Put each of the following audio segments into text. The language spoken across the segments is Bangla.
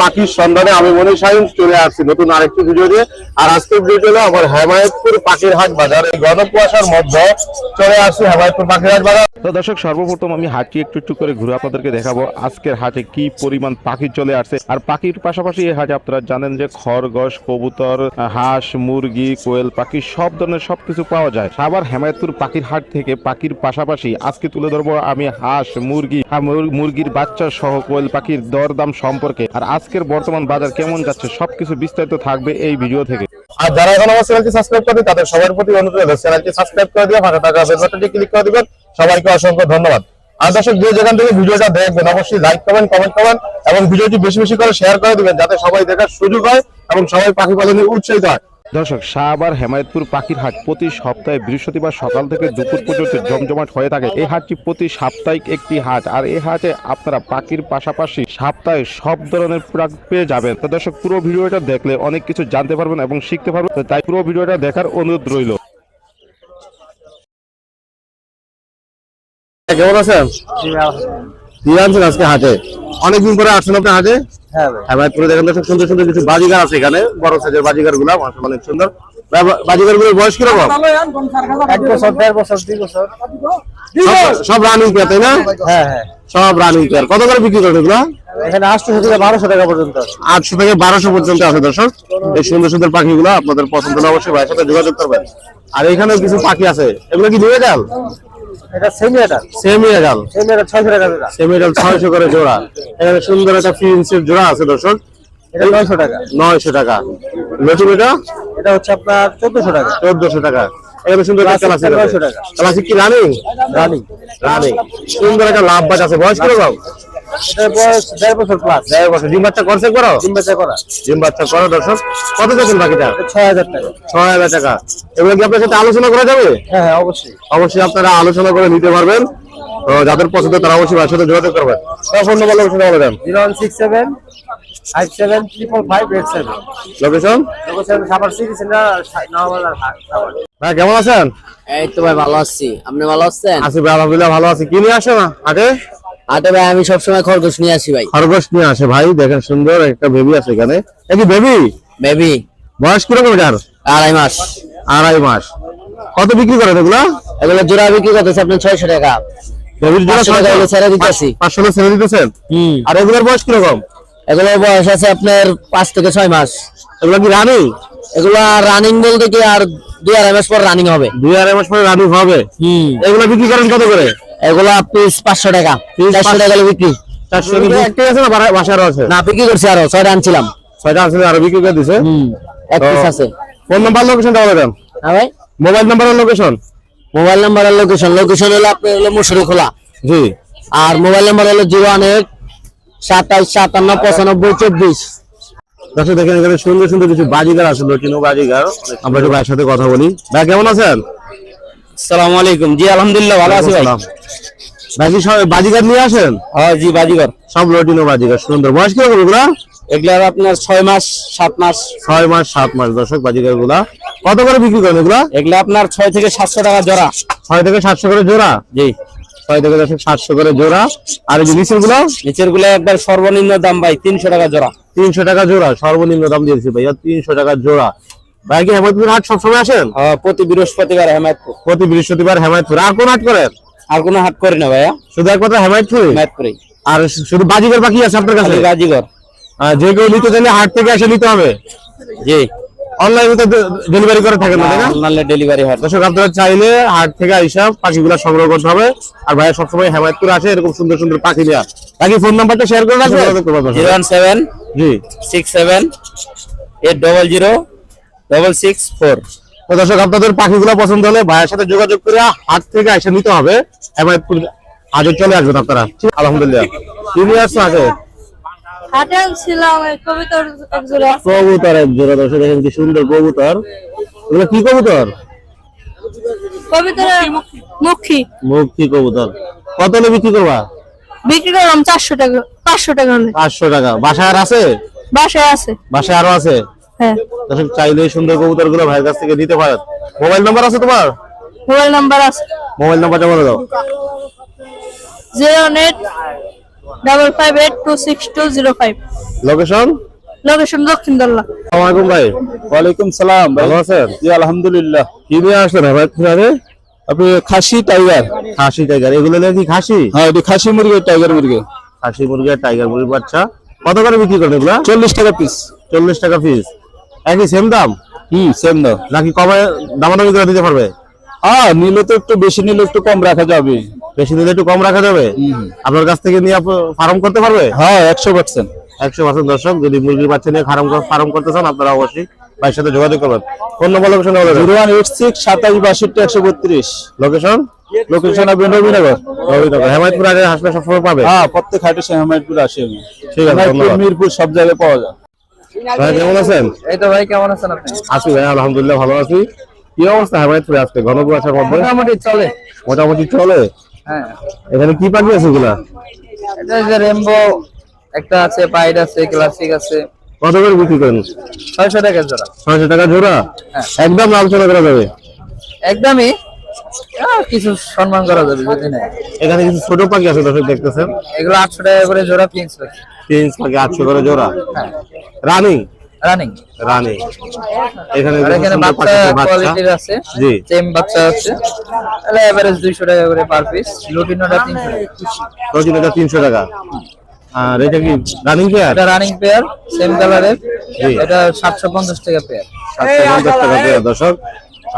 পাখির সন্ধানে আমি মনে চলে আসছি নতুন আরেকটি ভিডিও দিয়ে আর হেমায়তপুর পাখির হাট বাজার, এই ঘন কুয়াশার মধ্যে চলে আসছি হেমায়তপুর পাখির হাট বাজার। তো দর্শক, সর্বপ্রথম আমি হাটটি একটু একটু করে ঘুরে আপনাদেরকে দেখাবো আজকের হাটে কি পরিমাণ পাখি চলে আসছে। আর পাখির পাশাপাশি এই হাটে আপনারা জানেন যে খরগোশ, কবুতর, হাঁস, মুরগি, কোয়েল পাখি সব ধরনের সবকিছু পাওয়া যায়। আবার হেমায়তপুর পাখির হাট থেকে পাখির পাশাপাশি আজকে তুলে ধরবো আমি হাঁস, মুরগি মুরগির বাচ্চা সহ কোয়েল পাখির দরদাম সম্পর্কে। আর আজকের বর্তমান বাজার কেমন যাচ্ছে সবকিছু বিস্তারিত থাকবে এই ভিডিও থেকে। আর যারা এখন আমার চ্যানেলটি সাবস্ক্রাইব করে তাদের সবার প্রতি অনুরোধ চ্যানেলটি সাবস্ক্রাইব করে দিয়ে ফাঁকা টাকা বেল বাটনটি ক্লিক করে দিবেন। সবাইকে অসংখ্য ধন্যবাদ। আর দর্শক, যে যেখান থেকে ভিডিওটা দেখবেন, অবশ্যই লাইক করবেন কমেন্ট করবেন এবং ভিডিওটি বেশি বেশি করে শেয়ার করে দিবেন, যাতে সবাই দেখার সুযোগ হয় এবং সবাই পাখি পালনে উৎসাহিত হয়। দর্শক শাহবার হেমায়তপুর পাখির হাট প্রতি সপ্তাহে বৃহস্পতিবার সকাল থেকে দুপুর পর্যন্ত জমজমাট হয়ে থাকে। এই হাটটি প্রতি সাপ্তাহিক একটি হাট আর এই হাটে আপনারা পাখির পাশাপাশি সপ্তাহে সব ধরনের প্রোডাক্ট পেয়ে যাবেন। তো দর্শক পুরো ভিডিওটা দেখলে অনেক কিছু জানতে পারবেন এবং শিখতে পারবেন। তো তাই পুরো ভিডিওটা দেখার অনুরোধ রইল। কেমন আছেন? আজকে হাটে? অনেকদিন পরে আসছেন আপনি হাটে? হ্যাঁ ভাই। পুরো দেখেন দর্শক সুন্দর সুন্দর কিছু বাজিগার আছে এখানে। বড় সাইজের বাজিগারগুলা অনেক সুন্দর। বাজিগারগুলোর বয়স কীরকম? এক বছর দেড় বছর দুই বছর। সব- সব রানিং পেয়ার তাই না? হ্যাঁ হ্যাঁ। সব রানিং পেয়ার কত করে বিক্রি করেন এগুলো? এখানে আটশো থেকে বারোশো টাকা পর্যন্ত আছে। আটশো থেকে বারোশো পর্যন্ত আছে দর্শক। এই সুন্দর সুন্দর পাখিগুলো আপনাদের পছন্দ হলে অবশ্যই ভাইয়ের সাথে যোগাযোগ করবেন। আর এখানেও কিছু পাখি আছে। এগুলো কি নিয়ে যান এটা সেমি ছয়শো টাকা জোড়া। সেমি করে জোড়া। এখানে সুন্দর একটা ফিন্সের জোড়া আছে দর্শক। এটা নয়শো টাকা। নয়শো টাকা। লটু এটা? এটা হচ্ছে আপনার টাকা। চোদ্দশো টাকা। এখানে সুন্দর একটা ক্লাসিক আছে। ক্লাসিক কি রানিং রানিং রানিং সুন্দর একটা লাভ বাজ আছে। বয়স কীরকম? এটার বয়স দেড় বছর প্লাস দেড় বছর। ডিম বাচ্চা করছে করো? তিন বেচা করা। ডিম বাচ্চা করো দর্শক। কত দেখেন বাকিটা? ছয় হাজার টাকা। ছয় হাজার টাকা। এগুলো কি আপনার সাথে আলোচনা করা যাবে? হ্যাঁ হ্যাঁ অবশ্যই। অবশ্যই আপনারা আলোচনা করে নিতে পারবেন। তো যাদের পছন্দ তারা অবশ্যই সাথে যোগাযোগ করবেন। ফোন নম্বর লোকেশন বলে দেন। Zero one six seven five seven triple five eight seven. Location? Location Savar city centre ভাই কেমন আছেন? এই তো ভাই ভালো আছি। আপনি ভালো আছেন? আছি ভাই আলহামদুলিল্লাহ ভালো আছি। কি নিয়ে আসে না হাটে হাটে ভাই আমি সবসময় খরগোশ নিয়ে আসি ভাই। খরগোশ নিয়ে আসে ভাই দেখেন সুন্দর একটা বেবি আছে এখানে। কি বেবি বেবি বয়স কীরকম এটার? আড়াই মাস। আড়াই মাস। কত বিক্রি করেন এগুলা? এগুলো জোড়া বিক্রি করতেছে আপনি ছয়শো টাকা। বেবির পাঁচশো টাকা হলে ছেড়ে দিতেছি। পাঁচশো ছেড়ে দিতেছেন? হুম। আর এগুলোর বয়স কীরকম? এগুলোর বয়স আছে আপনার পাঁচ থেকে ছয় মাস। এগুলো কি রানিং এগুলো রানিং বলতে কি আর দুই আড়াই মাস পর রানিং হবে। দুই আড়াই মাস পরে রানিং হবে। হুম। এগুলো বিক্রি করেন কত করে? এগুলো পিস পাঁচশো টাকা। চারশো টাকা বিক্রি। চারশো একটাই আছে না বারা- আছে? না বিক্রি করছি আরও ছয়টা আনছিলাম। ছয়টা আছে আরও বিক্রি করে দিছে? এক পিস আছে। ফোন নাম্বার লোকেশনটা বলে দেন। হ্যাঁ ভাই। মোবাইল নাম্বার আর লোকেশন মোবাইল নাম্বার আর লোকেশন লোকেশন হলো আপনার হলো মুসুরি খোলা। জি। আর মোবাইল নাম্বার হলো জিরো ওয়ান এইট সাতাইশ সাতান্ন পঁচানব্বই চব্বিশ। দর্শক দেখেন এখানে সুন্দর সুন্দর কিছু বাজিগার আছে লটিনো বাজিগার। আমরা একটু ভাইয়ের সাথে কথা বলি। ভাই কেমন আছেন? সালামু আলাইকুম। জি আলহামদুলিল্লাহ ভালো আছি ভাই। ভাই কি সব বাজিগার নিয়ে আসেন? হ্যাঁ জি বাজিগর। সব লটিনো বাজিগার সুন্দর। বয়স কীরকম এগুলা এগুলার আপনার ছয় মাস সাত মাস। ছয় মাস সাত মাস। দর্শক বাজিগারগুলা কত করে বিক্রি করেন এগুলা? এগুলা আপনার ছয় থেকে সাতশো টাকা জোড়া। ছয় থেকে সাতশো করে জোড়া? জি। ছয় থেকে দর্শক সাতশো করে জোড়া। আর এই যে নিচেরগুলো নিচেরগুলো একবার সর্বনিম্ন দাম ভাই তিনশো টাকা জোড়া। তিনশো টাকা জোড়া। সর্বনিম্ন দাম দিয়েছি ভাইয়া তিনশো টাকা জোড়া। ভাই কি হেমায়তপুর হাট সবসময় আসেন? প্রতি বৃহস্পতিবার হেমায়তপুর। প্রতি বৃহস্পতিবার হেমায়তপুর। আর কোন হাট করেন? আর কোনো হাট করি না ভাইয়া। শুধু একমাত্র হেমায়তপুর? হেমায়তপুরে। আর শুধু বাজিগার বাকি আছে আপনার কাছে? বাজিগর। যে কেউ নিতে চাইলে হাট থেকে এসে নিতে হবে? জি। অনলাইনে তো ডেলিভারি করে থাকেন না অনলাইনে ডেলিভারি হয় দর্শক আপনারা চাইলে হাট থেকে আইসা পাখিগুলা সংগ্রহ করতে হবে। আর ভাইয়া সবসময় হেমায়তপুর আছে এরকম সুন্দর সুন্দর পাখি দেওয়া বাকি ফোন নাম্বারটা শেয়ার করে রাখবেন? জিরো ওয়ান সেভেন জি। Six seven eight double zero double six four তো দর্শক আপনাদের পাখিগুলো পছন্দ হলে ভাইয়ের সাথে যোগাযোগ করে হাট থেকে এসে নিতে হবে। হেমায়তপুর আজও চলে আসবেন আপনারা। আলহামদুলিল্লাহ। নিয়ে আসছো আগে কবিতার এক জোড়া দর্শক দেখেন কি সুন্দর কবুতর। এগুলো কি কবুতর? কবিতার মুখী। মুক্তি কবুতর। কত হলে বিক্রি করবা? বিক্রি করলাম চারশো টাকা পাঁচশো টাকা পাঁচশো টাকা। বাসায় আর আছে? বাসায় আছে। বাসায় আরও আছে? দর্শক চাইলে সুন্দর কবুতরগুলো ভাইয়ের কাছ থেকে নিতে পারেন। মোবাইল নাম্বার আছে তোমার? মোবাইল নাম্বার আছে। মোবাইল নাম্বারটা বলে দাও। Zero eight double five eight two six two zero five. Location location Dakshin Dalla আসসালামাইকুম ভাই। ওয়ালাইকুম সালাম ভাই। ভালো আছেন? জি আলহামদুলিল্লাহ। কি নিয়ে আসলেন হাটে আপনি খাসি টাইগার। খাসি টাইগার। এগুলো নাকি খাসি? হ্যাঁ এটি খাসি মুরগি টাইগার মুরগি। খাসি মুরগি টাইগার মুরগির বাচ্চা। কত করে বিক্রি করেন এগুলা? চল্লিশ টাকা পিস চল্লিশ টাকা পিস একই সেম দাম? হুম। সেম দাম। নাকি কমে দামাদামি করে দিতে পারবে? হ্যাঁ নিলে তো একটু বেশি নিলে একটু কম রাখা যাবে। বেশি নিলে একটু কম রাখা যাবে? আপনার কাছ থেকে নিয়ে ফার্ম করতে পারবে? হ্যাঁ একশো পার্সেন্ট একশো পার্সেন্ট দর্শক যদি মুরগির বাচ্চা নিয়ে ফার্ম ফার্ম করতে চান আপনারা অবশ্যই ভাইয়ের সাথে যোগাযোগ করবেন। Phone number location zero one eight six সাতাশ বাষট্টি একশো বত্রিশ। লোকেশন লোকেশন আপনি নবীনগর। রবিনগর হেমায়তপুর আগে হাসলে সবসময় পাবে? হ্যাঁ প্রত্যেক হাটে সে হামায়তপুর আসে আমি। ঠিক আছে, মিরপুর সব জায়গায় পাওয়া যায়। ভাই কেমন আছেন? এই তো ভাই কেমন আছেন আপনি? আছি ভাই আলহামদুলিল্লাহ ভালো আছি। কি অবস্থা আজকে? ঘন কুয়াশার মধ্যে মোটামুটি চলে। মোটামুটি চলে? হ্যাঁ। এখানে কি পাখি আছে এগুলা? এটা যে রেমবো একটা আছে পাইড আছে ক্লাসিক আছে। কত করে বিক্রি করেন? ছয়শো টাকা জোড়া। ছয়শো টাকা জোড়া? হ্যাঁ। একদম আলোচনা করা যাবে? একদমই। কিছু সম্মান করা যাবে যদি না এখানে কিছু ছোট পাখি আছে দর্শক দেখতেছেন। এগুলো আটশো টাকা করে জোড়া পিন্স পাখি। পাখি আটশো করে জোড়া। হ্যাঁ। রানিং রানিং রানিং এখানে এখানে বাচ্চা কোয়ালিটির আছে। জি। সেম বাচ্চা আছে। তাহলে এভারেজ দুইশো টাকা করে পার পিস লুটিনোটা তিনশো টাকা। প্রতিদিন এটা তিনশো টাকা। আর এটা কি রানিং পেয়ার এটা রানিং পেয়ার সেম কালারের এটা সাতশো পঞ্চাশ টাকা পেয়ার সাতশো পঞ্চাশ টাকা পেয়ার দর্শক।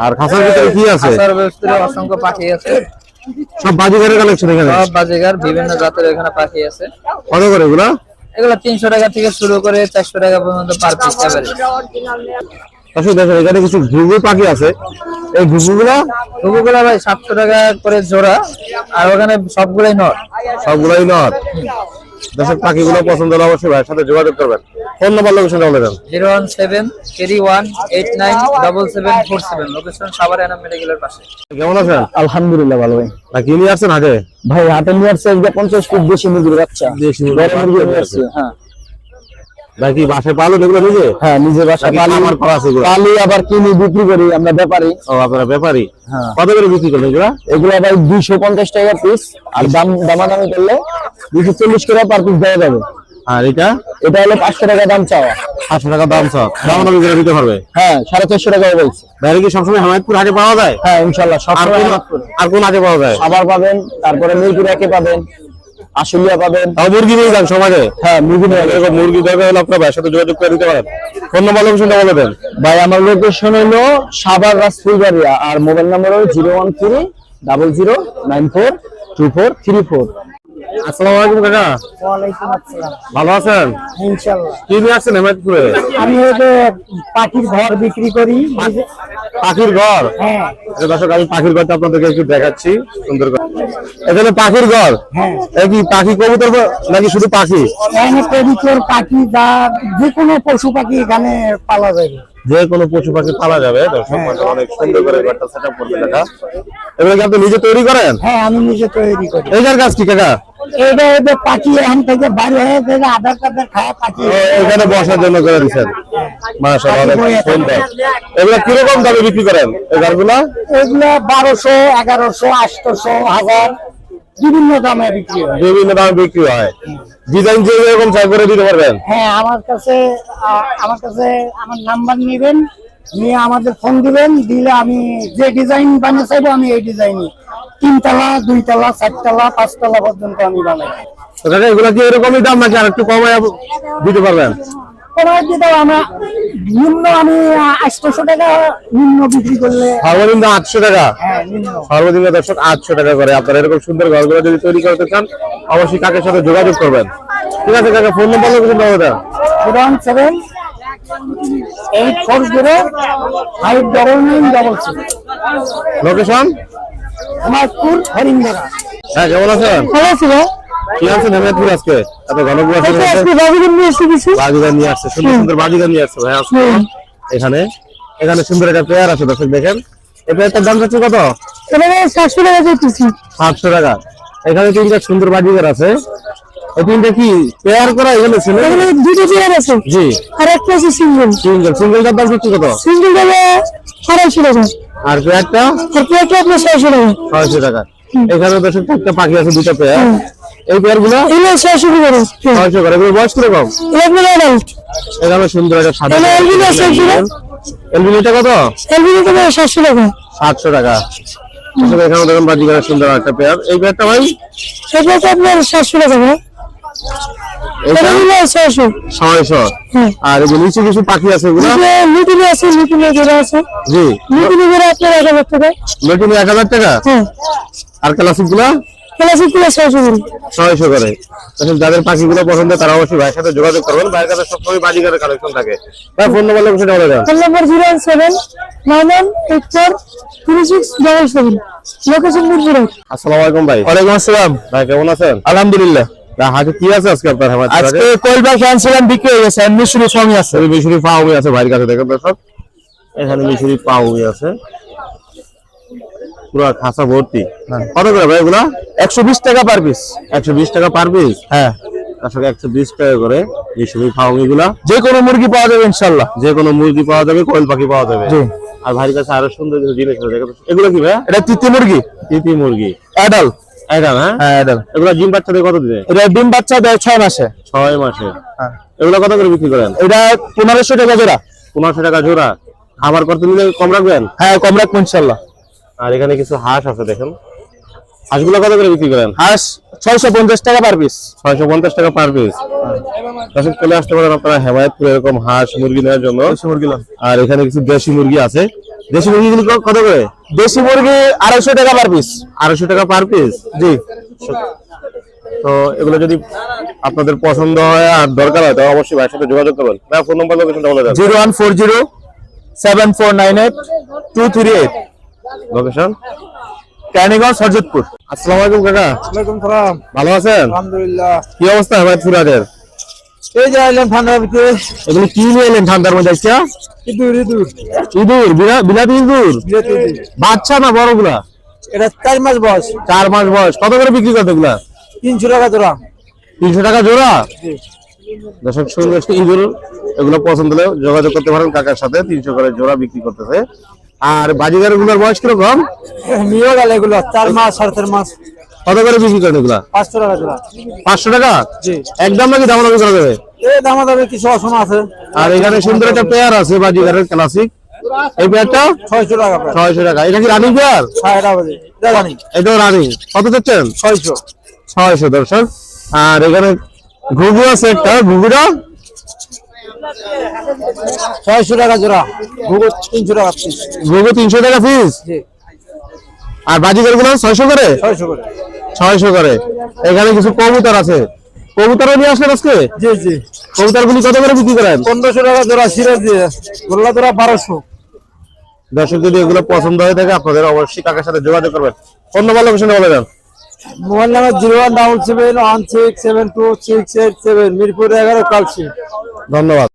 আর খাসার ভিতরে কি আছে? আসার ব্যবস্থায় অসংখ্য পাখি আছে। সব বাজিগারের কালেকশন এখানে। সব বাজিগার বিভিন্ন জাতের এখানে পাখি আছে। কত করে এগুলা? এগুলো তিনশো টাকা থেকে শুরু করে চারশো টাকা পর্যন্ত পার পিস দেখেন এখানে কিছু ঘুঘু পাখি আছে। এই ঘুঘুগুলা ঘুঘুগুলো ভাই সাতশো টাকা করে জোড়া আর ওখানে সবগুলোই নট সবগুলোই নট দর্শক পাখিগুলো পছন্দ হলে অবশ্যই ভাইয়ের সাথে যোগাযোগ করবেন। ফোন নাম্বার লোকেশন বলে দেন। Zero one seven three one eight nine double seven four seven. Location Savar Enam মেডিকেলের পাশে। কেমন আছেন? আলহামদুলিল্লাহ ভালো। ভাই না কি নিয়ে আসছেন হাটে? ভাই হাটে নিয়ে আসছে পঞ্চাশ ফুট বেশি মুরগির বাচ্চা। দেশি মুরগি নিয়ে আসছে হ্যাঁ। ভাই কি বাসায় পালন এগুলো নিজে? হ্যাঁ নিজের বাসা নাকি পালি। করা আছে এগুলো? পালি আবার কিনি বিক্রি করি আমরা ব্যাপারী। ও আপনারা ব্যাপারী? হ্যাঁ। কত করে বিক্রি করলেন এগুলা? এগুলো ভাই দুইশো পঞ্চাশ টাকা পিস আর দাম দামাদামি করলে দুইশো চল্লিশ টাকা পার পিস দেওয়া যাবে। আর এটা? এটা হলো পাঁচশো টাকা দাম চাওয়া। পাঁচশো টাকা দাম সব দাম দামি করে দিতে পারবে? হ্যাঁ সাড়ে চারশো টাকা বলছে। বাইরে কি সবসময় হেমায়তপুর হাটে পাওয়া যায়? হ্যাঁ ইনশাল্লাহ সব আর কোন হাটে পাওয়া যায়? খাবার পাবেন তারপরে মিরপুর একে পাবেন। আশুলিয়া পাবেন। মুরগি নিয়ে যান সমাজে? হ্যাঁ মুরগি নিয়ে মুরগি দরকার হলে আপনার ভাইয়ের সাথে যোগাযোগ করে দিতে পারেন। ফোন নাম্বার লোকেশনটা বলে দেন। ভাই আমার লোকেশন হলো সাবার রাজফুলবাড়িয়া আর মোবাইল নাম্বার হলো zero one three double zero nine four two four three four. আসসালামু আলাইকুম কাকা। ওয়ালাইকুম আসসালাম। ভালো আছেন? ইনশাল্লাহ। কি নিয়ে আসছেন হেমায়তপুরে? আমি হয়তো পাখির ঘর বিক্রি করি। পাখির ঘর? হ্যাঁ। দর্শক আমি পাখির ঘরটা আপনাদেরকে একটু দেখাচ্ছি সুন্দর করে। এখানে পাখির ঘর? হ্যাঁ। কি পাখি কবুতর নাকি শুধু পাখি? কবিতর পাখি যা যে কোনো পশু পাখি এখানে পালা যাবে। যে কোনো পশু পাখি পালা যাবে মানে অনেক সুন্দর করে ঘরটা সেট আপ করবে দেখা এগুলো কি আপনি নিজে তৈরি করেন? হ্যাঁ আমি নিজে তৈরি করি। এইটার কাজ কি কাকা? এটা এটা পাখি এখান থেকে বাইরে হয়ে গেলে আধার কার্ডে খায় পাখি। এখানে বসার জন্য করে দিচ্ছেন মাশাআল্লাহ অনেক সুন্দর। এগুলো কীরকম দামে বিক্রি করেন? এই ঘরগুলা এগুলো বারোশো এগারোশো আটশোশো হাজার। বিভিন্ন দামে বিক্রি হয়। বিভিন্ন দামে বিক্রি হয়। ডিজাইন যে এরকম চাই করে দিতে পারবেন। হ্যাঁ আমার কাছে আমার কাছে আমার নাম্বার নেবেন নিয়ে আমাদের ফোন দিবেন দিলে আমি যে ডিজাইন বানিয়ে চাইব আমি এই ডিজাইনই তিনতলা দুইতলা চারতলা পাঁচতলা পর্যন্ত আমি বানাই। এগুলো কি এরকমই দাম নাকি আর একটু দিতে পারবেন? তোমার দিতে আমরা নিম্ন আমি আটশোশো টাকা নিম্ন বিক্রি করলে সর্বনিম্ন আটশো টাকা? হ্যাঁ সর্বনিম্ন দর্শক আটশো টাকা করে। আপনারা এরকম সুন্দর ঘরগুলো যদি তৈরি করতে চান অবশ্যই কাকের সাথে যোগাযোগ করবেন। ঠিক আছে কাকা ফোন নম্বর লোকেশন দেবো দেন one seven eight four zero five double nine double six. Location? হরিন্দরা হ্যাঁ কেমন আছেন? ভালো ছিল কি আছেন হেমেদপুর আজকে? এত ঘন কুয়াশার মধ্যে নিয়ে এসে কিছু? বাজিগার নিয়ে আসছে সুন্দর সুন্দর বাজিগার নিয়ে আসছে ভাই আজকে। এখানে এখানে সুন্দর একটা পেয়ার আছে দর্শক দেখেন। এই পেয়ারটার দাম যাচ্ছে কত? এবারে সাতশো টাকা চাইতেছি। সাতশো টাকা। এখানে তিনটা সুন্দর বাজিগার আছে। এই তিনটা কি পেয়ার করা এখানে ছিল এখানে দুটো চেয়ার আছে। জি। আর একটা আছে সিঙ্গেল। সিঙ্গেল সিঙ্গেলটার দাম যাচ্ছে কত? সিঙ্গেল দামে আড়াইশো টাকা। আর পেয়ারটা? আর প্লেটটা আপনার টাকা। এখানে দর্শক চারটা পাখি আছে দুটো পেয়ার। এই পেয়ারগুলো এগুলো ছয়শো করে ছয়শো করে এগুলো বয়স কীরকম? এগুলো অ্যাডাল্ট এখানে সুন্দর একটা সাদা এগুলো এলবিনো আছে এগুলো এলবিনিটা কত? এলবিনো তো সাতশো টাকা। সাতশো টাকা। আসলে এখানে দেখুন বাজিগারের সুন্দর একটা পেয়ার। এই পেয়ারটা ভাই? সেটা আপনার সাতশো টাকা ভাই। এগুলো হ্যাঁ। আর এই নিচে কিছু পাখি আছে এগুলো? আছে মিটিনে যেটা আছে। জি। মিটিনে আপনার এক হাজার টাকা। নতুন এক হাজার টাকা? হ্যাঁ। আর ক্লাসিকগুলা ক্লাসিকগুলো ছয়শো করে। ছয়শো করে। আসলে যাদের পাখিগুলো পছন্দ তারা অবশ্যই ভাইয়ের সাথে যোগাযোগ করবেন। ভাইয়ের কাছে সবসময় বাজিগারের কালেকশন থাকে। ভাই ফোন নম্বর লোকেশনটা বলে দেন phone number zero one seven nine one eight four three six double seven. Location Mirpur আসসালামু আলাইকুম ভাই। ওয়ালাইকুম আসসালাম। ভাই কেমন আছেন? আলহামদুলিল্লাহ। কি আছে আজকে আপনার? হাতে আজকে কলবা ফ্যান ছিলাম বিক্রি হয়ে গেছে মিশরি সঙ্গে আছে। এই মিশরি পাউমি আছে ভাইয়ের কাছে দেখেন দর্শক। এখানে মিশরি পাউমি আছে। পুরো ভর্তি। কত করে ভাই এগুলা? একশো বিশ টাকা পার পিস। একশো বিশ টাকা পার পিস? হ্যাঁ। আসলে একশো বিশ টাকা করে মিশরি পাউমি গুলা যে কোনো মুরগি পাওয়া যাবে ইনশাল্লাহ যে কোনো মুরগি পাওয়া যাবে কোয়েল পাখি পাওয়া যাবে। আর ভাইয়ের কাছে আরও সুন্দর কিছু জিনিস আছে এগুলো কি ভাই? এটা তিতি মুরগি। তিতি মুরগি। অ্যাডাল। হ্যাঁ? অ্যাডাল। এগুলো ডিম বাচ্চা দিয়ে কত দিনে এটা ডিম বাচ্চা দেয় ছয় মাসে। ছয় মাসে। হ্যাঁ। এগুলো কত করে বিক্রি করেন? এটা পনেরোশো টাকা জোড়া। পনেরোশো টাকা জোড়া। খাবার করতে নিলে কম রাখবেন? হ্যাঁ কম রাখব ইনশাল্লাহ আর এখানে কিছু হাঁস আছে দেখেন। হাঁসগুলো কত করে বিক্রি করেন? হাঁস ছয়শো পঞ্চাশ টাকা পার পিস ছয়শো পঞ্চাশ টাকা পার পিস দর্শক চলে আসতে পারেন আপনারা হেমায়তপুর এরকম হাঁস মুরগি নেওয়ার জন্য। মুরগি আর এখানে কিছু দেশি মুরগি আছে। দেশি মুরগিগুলো কত করে? দেশি মুরগি আড়াইশো টাকা পার পিস আড়াইশো টাকা পার পিস জি। তো এগুলো যদি আপনাদের পছন্দ হয় আর দরকার হয় তাহলে অবশ্যই ভাইয়ের সাথে যোগাযোগ করবেন। ফোন নম্বর লোকেশনটা বলে দেন। Zero one four zero seven four nine eight two three eight. Location? আসসালামু আলাইকুম কাকা। ওয়ালাইকুম সালাম। ভালো আছেন? আলহামদুলিল্লাহ। কি অবস্থা হাটের এই যে আইলাম ঠান্ডার ভিতরে। এগুলো কি নিয়ে এলেন ঠান্ডার মধ্যে আজকে? ইঁদুর ইঁদুর। ইঁদুর বিলাতি ইঁদুর? ইঁদুর। বাচ্চা না বড়গুলা? এটা চার মাস বয়স। চার মাস বয়স। কত করে বিক্রি করতে এগুলা? তিনশো টাকা জোড়া। তিনশো টাকা জোড়া? দর্শক সুন্দর ইঁদুর এগুলো পছন্দ হলে যোগাযোগ করতে পারেন কাকার সাথে। তিনশো করে জোড়া বিক্রি করতেছে। আর বাজিগারগুলোর বয়স কীরকম? নিয়েও গেল এগুলো চার মাস সাড়ে চার মাস। কত করে বিক্রি করেন এগুলা? পাঁচশো টাকা জোড়া পাঁচশো টাকা? একদম নাকি দাম দামি করা যাবে এই দামা দামে কিছু অসময় আছে। আর এখানে সুন্দর একটা পেয়ার আছে বাজিগারের ক্লাসিক এই পেয়ারটা? ছয়শো টাকা ছয়শো টাকা। এটা কি রানিং পেয়ার? হ্যাঁ এটা রানিং। কত চাচ্ছেন ছয়শো। ছয়শো দর্শক। আর এখানে ঘুঘু আছে একটা। ঘুঘুটা? ছয়শো টাকা জোড়া। ভূগোল তিনশো টাকা পিস ঘুঘু তিনশো টাকা পিস জি। আর বাজিগারগুলো ছয়শো করে? ছয়শো করে। ছয়শো করে। এখানে কিছু কবুতর আছে। কবুতরও নিয়ে আসলেন আজকে? জি জি। কবুতর গুলি কত করে বিক্রি করেন? পনেরোশো টাকা জোড়া সিরাজ দিয়ে। গোল্লা জোড়া বারোশো। দর্শক যদি এগুলো পছন্দ হয়ে থাকে আপনাদের অবশ্যই কাকার সাথে যোগাযোগ করবেন। অন্য ভালো লোকেশনে বলে দেন। Mobile number zero one double seven one six seven two six eight seven Mirpur এগারো কালসি ধন্যবাদ।